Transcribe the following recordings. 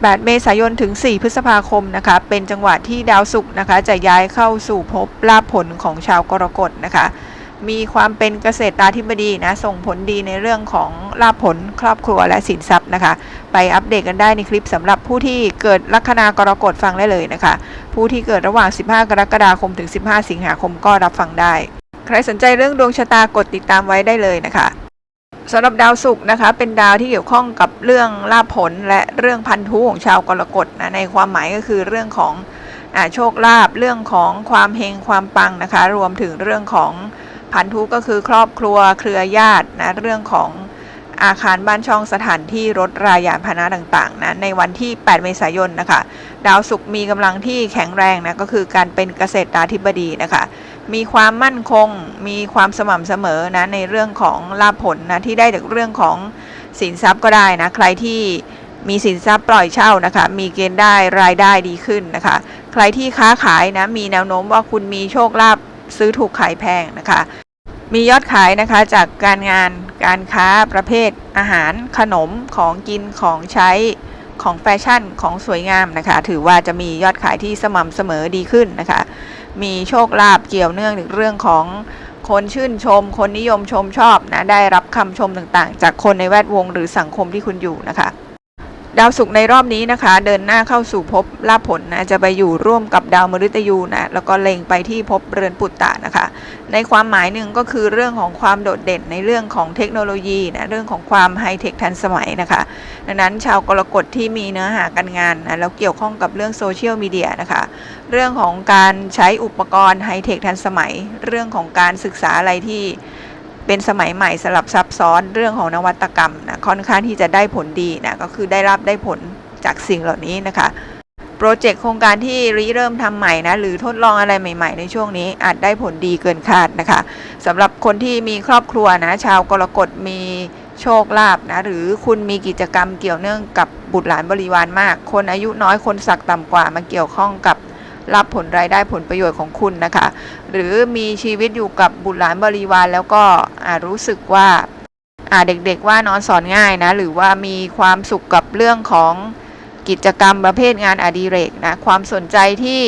8 เมษายนถึง 4 พฤษภาคมนะคะ เป็นจังหวะที่ดาวศุกร์นะคะ จะย้ายเข้าสู่ภพลาภผลของชาวกรกฎนะคะ มีความเป็นเกษตรตาธิบดีนะ ส่งผลดีในเรื่องของลาภผลครอบครัวและสินทรัพย์นะคะ ไปอัปเดตกันได้ในคลิปสำหรับผู้ที่เกิดลัคนากรกฎฟังได้เลยนะคะ ผู้ที่เกิดระหว่าง 15 กรกฎาคมถึง 15 สิงหาคมก็รับฟังได้ ใครสนใจเรื่องดวงชะตากดติดตามไว้ได้เลยนะคะ สำหรับดาวศุกร์นะคะ เป็นดาวที่เกี่ยวข้องกับเรื่องลาภผลและเรื่องพันธุของชาวกรกฎนะในความหมายก็คือเรื่องของอโชคลาภเรื่องของความเฮงความปังนะคะ รวมถึงเรื่องของพันธุก็คือครอบครัวเครือญาตินะเรื่องของ อาคารบ้านช่องสถานที่รถรายานพาหนะต่างๆนะในวันที่ 8 เมษายนนะคะ ดาวศุกร์มีกำลังที่แข็งแรงนะก็คือการเป็นเกษตราธิบดีนะคะ มีความมั่นคง มีความสม่ำเสมอนะในเรื่องของลาภผลนะที่ได้จากเรื่องของสินทรัพย์ก็ได้นะใครที่มีสินทรัพย์ปล่อยเช่านะคะ มีเกณฑ์ได้รายได้ดีขึ้นนะคะ ใครที่ค้าขายนะมีแนวโน้มว่าคุณมีโชคลาภซื้อถูกขายแพงนะคะ มียอดขายนะคะจากการงานการค้าประเภทอาหารขนมของกินของใช้ของแฟชั่นของสวยงามนะคะ ถือว่าจะมียอดขายที่สม่ำเสมอดีขึ้นนะคะ มีโชคลาภเกี่ยวเนื่องถึงเรื่องของคนชื่นชม คนนิยมชมชอบนะได้รับคำชมต่างๆ จากคนในแวดวงหรือสังคมที่คุณอยู่นะคะ ดาวศุกร์ในรอบนี้นะคะ เดินหน้าเข้าสู่ภพลาภผลนะจะไปอยู่ร่วมกับดาวมฤตยูนะแล้วก็เล็งไปที่ภพเรือนปุตตะนะคะ ในความหมายหนึ่งก็คือเรื่องของความโดดเด่นในเรื่องของเทคโนโลยีนะเรื่องของความไฮเทคทันสมัยนะคะ ดังนั้นชาวกรกฎที่มีเนื้อหาการงานนะแล้วเกี่ยวข้องกับเรื่องโซเชียลมีเดียนะคะเรื่องของการใช้อุปกรณ์ไฮเทคทันสมัย เรื่องของการศึกษาอะไรที่ เป็นสมัยใหม่สลับซับซ้อนเรื่องของนวัตกรรมนะค่อนข้างที่จะได้ผลดีนะก็คือได้รับได้ผลจากสิ่งเหล่านี้นะคะโปรเจกต์โครงการที่ริเริ่มทำใหม่นะหรือทดลองอะไรใหม่ ๆ ในช่วงนี้อาจได้ผลดีเกินคาดนะคะสำหรับคนที่มีครอบครัวนะชาวกรกฎมีโชคลาภนะหรือคุณมีกิจกรรมเกี่ยวเนื่องกับบุตรหลานบริวารมาก คนอายุน้อยคนสักต่ำกว่ามาเกี่ยวข้องกับ รับผลรายได้ผลประโยชน์ของคุณนะคะ หรือมีชีวิตอยู่กับบุตรหลานบริวารแล้วก็รู้สึกว่าเด็กๆว่านอนสอนง่ายนะ หรือว่ามีความสุขกับเรื่องของกิจกรรมประเภทงานอดิเรกนะ ความสนใจที่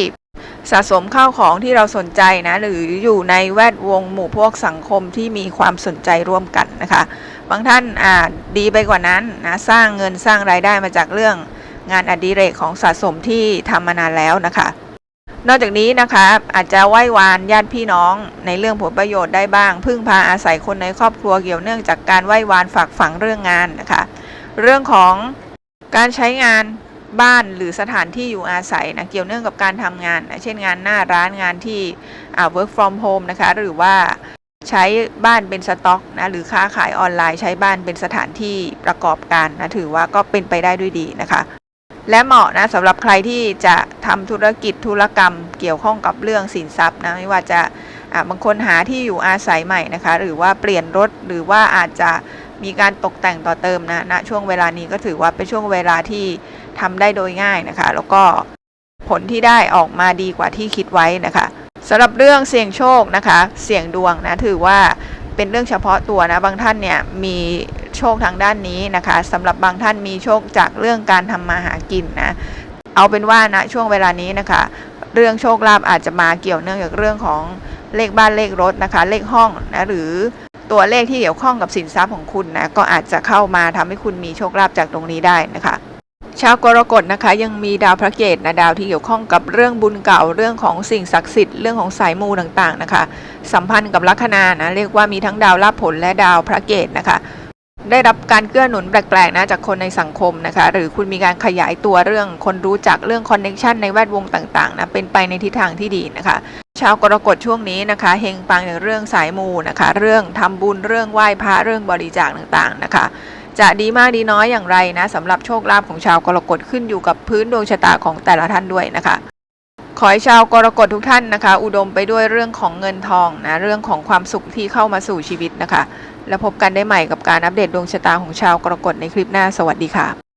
สะสมข้าวของที่เราสนใจนะ หรืออยู่ในแวดวงหมู่พวกสังคมที่มีความสนใจร่วมกันนะคะ บางท่านอ่าดีไปกว่านั้นนะสร้างเงินสร้างรายได้มาจากเรื่องงานอดิเรกของสะสมที่ทำมานานแล้วนะคะ นอกจากนี้นะคะอาจจะไหว้วานญาติพี่น้องในเรื่องผลประโยชน์ได้บ้าง พึ่งพาอาศัยคนในครอบครัวเกี่ยวเนื่องจากการไหว้วานฝากฝังเรื่องงานนะคะ เรื่องของการใช้งานบ้านหรือสถานที่อยู่อาศัยนะเกี่ยวเนื่องกับการทำงานนะเช่นงานหน้าร้านงานที่ work from home นะคะหรือว่าใช้บ้านเป็นสต็อกนะหรือค้าขายออนไลน์ใช้บ้านเป็นสถานที่ประกอบการนะถือว่าก็เป็นไปได้ด้วยดีนะคะ และเหมาะนะสำหรับใครที่จะทำธุรกิจธุรกรรมเกี่ยวข้องกับเรื่องสินทรัพย์นะไม่ว่าจะบางคนหาที่อยู่อาศัยใหม่นะคะ หรือว่าเปลี่ยนรถหรือว่าอาจจะมีการตกแต่งต่อเติมนะณช่วงเวลานี้ก็ถือว่าเป็นช่วงเวลาที่ทำได้โดยง่ายนะคะ แล้วก็ผลที่ได้ออกมาดีกว่าที่คิดไว้นะคะสำหรับเรื่องเสี่ยงโชคนะคะ เสี่ยงดวงนะถือว่าเป็นเรื่องเฉพาะตัวนะบางท่านเนี่ยมี โชคทางด้านนี้นะคะสำหรับบางท่านมีโชคจากเรื่องการทำมาหากินนะเอาเป็นว่าณช่วงเวลานี้นะคะ เรื่องโชคลาภอาจจะมาเกี่ยวเนื่องจากเรื่องของเลขบ้านเลขรถนะคะ เลขห้องนะหรือตัวเลขที่เกี่ยวข้องกับสินทรัพย์ของคุณนะก็อาจจะเข้ามาทำให้คุณมีโชคลาภจากตรงนี้ได้นะคะชาวกรกฎนะคะ ยังมีดาวพระเกตนะดาวที่เกี่ยวข้องกับเรื่องบุญเก่าเรื่องของสิ่งศักดิ์สิทธิ์เรื่องของสายมูต่างๆนะคะ สัมพันธ์กับลัคนานะเรียกว่ามีทั้งดาวลาภผลและดาวพระเกตนะคะ ได้รับการเกื้อหนุนแปลกๆนะจากคนในสังคมนะคะ หรือคุณมีการขยายตัวเรื่องคนรู้จักเรื่องคอนเน็ชันในแวดวงต่างๆนะเป็นไปในทิศทางที่ดีนะคะ ชาวกรกฎช่วงนี้นะคะเฮงปังในเรื่องสายมูนะคะ เรื่องทำบุญเรื่องไหว้พระเรื่องบริจาคต่างๆนะคะ จะดีมากดีน้อยอย่างไรนะสำหรับโชคลาภของชาวกรกฎขึ้นอยู่กับพื้นดวงชะตาของแต่ละท่านด้วยนะคะขอให้ชาวกรกฎทุกท่านนะคะ อุดมไปด้วยเรื่องของเงินทองนะเรื่องของความสุขที่เข้ามาสู่ชีวิตนะคะ แล้วพบกันได้ใหม่กับการอัปเดตดวงชะตาของชาวกรกฎในคลิปหน้าสวัสดีค่ะ